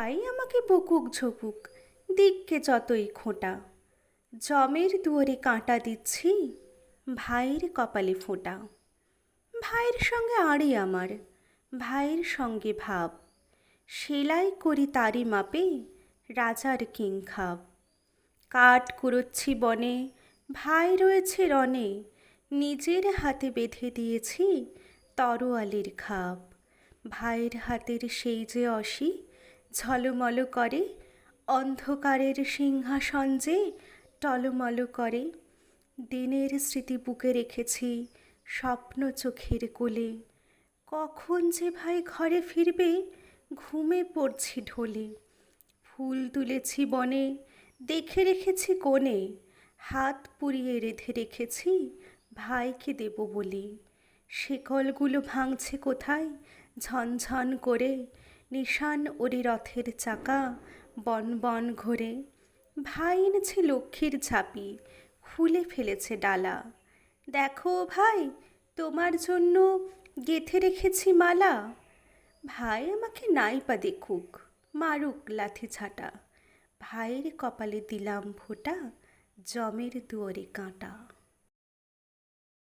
ভাই আমাকে বকুক ঝকুক, দিককে যতই খোঁটা। জমের দুয়ারে কাঁটা দিচ্ছি, ভাইয়ের কপালে ফোঁটা। ভাইয়ের সঙ্গে আড়ে আমার, ভাইয়ের সঙ্গে ভাব। সেলাই করি তারি মাপে, রাজার কিং খাব। কাঠ কুড়োচ্ছি বনে, ভাই রয়েছে রনে নিজের হাতে বেঁধে দিয়েছি তরোয়ালের খাপ। ভাইয়ের হাতের সেই যে অসি ঝলমল করে, অন্ধকারের সিংহাসন যে টলমল করে। দিনের স্মৃতি বুকে রেখেছি স্বপ্ন চোখের কোলে। কখন যে ভাই ঘরে ফিরবে, ঘুমে পড়ছি ঢোলে। ফুল তুলেছি বনে, দেখে রেখেছি কোণে। হাত পুড়িয়ে রেঁধে রেখেছি ভাইকে দেব বলে। শিকলগুলো ভাঙছে কোথায়, ঝনঝন করে নিশান ওরে রথের চাকা, বন বন ঘোরে। ভাই এনেছে লক্ষ্মীর ঝাঁপি, খুলে ফেলেছে ডালা। দেখো ভাই, তোমার জন্য গেথে রেখেছি মালা। ভাই আমাকে নাই পা দেখুক, মারুক লাথি ছাটা ভাইয়ের কপালে দিলাম ফোঁটা, জমের দুয়ারে কাঁটা।